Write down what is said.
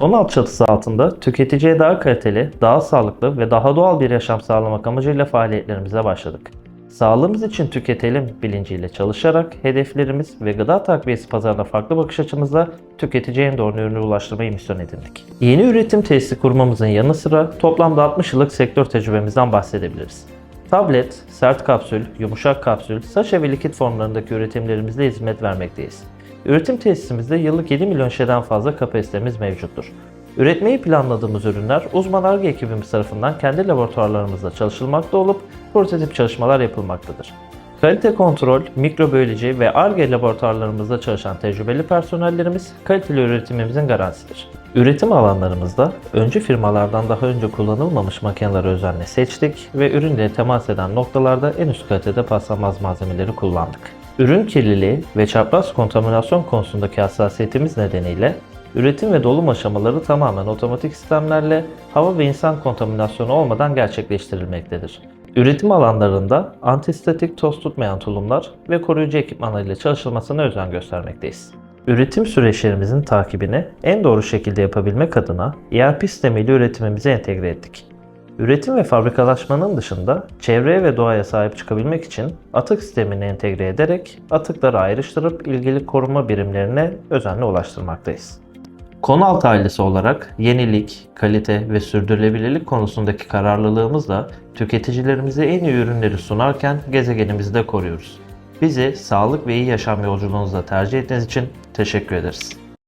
Konu alt çatısı altında tüketiciye daha kaliteli, daha sağlıklı ve daha doğal bir yaşam sağlamak amacıyla faaliyetlerimize başladık. Sağlığımız için tüketelim bilinciyle çalışarak hedeflerimiz ve gıda takviyesi pazarına farklı bakış açımızla tüketiciye en doğru ürünü ulaştırmayı misyon edindik. Yeni üretim tesisi kurmamızın yanı sıra toplamda 60 yıllık sektör tecrübemizden bahsedebiliriz. Tablet, sert kapsül, yumuşak kapsül, saçe ve likit formlarındaki üretimlerimizle hizmet vermekteyiz. Üretim tesisimizde yıllık 7 milyon şişeden fazla kapasitemiz mevcuttur. Üretmeyi planladığımız ürünler uzman ARGE ekibimiz tarafından kendi laboratuvarlarımızda çalışılmakta olup prototip çalışmalar yapılmaktadır. Kalite kontrol, mikrobiyoloji ve ARGE laboratuvarlarımızda çalışan tecrübeli personellerimiz kaliteli üretimimizin garantisidir. Üretim alanlarımızda öncü firmalardan daha önce kullanılmamış makineleri özenle seçtik ve ürünle temas eden noktalarda en üst kalitede paslanmaz malzemeleri kullandık. Ürün kirliliği ve çapraz kontaminasyon konusundaki hassasiyetimiz nedeniyle üretim ve dolum aşamaları tamamen otomatik sistemlerle hava ve insan kontaminasyonu olmadan gerçekleştirilmektedir. Üretim alanlarında antistatik toz tutmayan tulumlar ve koruyucu ekipmanlarıyla çalışılmasına özen göstermekteyiz. Üretim süreçlerimizin takibini en doğru şekilde yapabilmek adına ERP sistemiyle üretimimize entegre ettik. Üretim ve fabrikalaşmanın dışında çevreye ve doğaya sahip çıkabilmek için atık sistemini entegre ederek atıkları ayrıştırıp ilgili koruma birimlerine özenle ulaştırmaktayız. Konalt ailesi olarak yenilik, kalite ve sürdürülebilirlik konusundaki kararlılığımızla tüketicilerimize en iyi ürünleri sunarken gezegenimizi de koruyoruz. Bizi sağlık ve iyi yaşam yolculuğunuzda tercih ettiğiniz için teşekkür ederiz.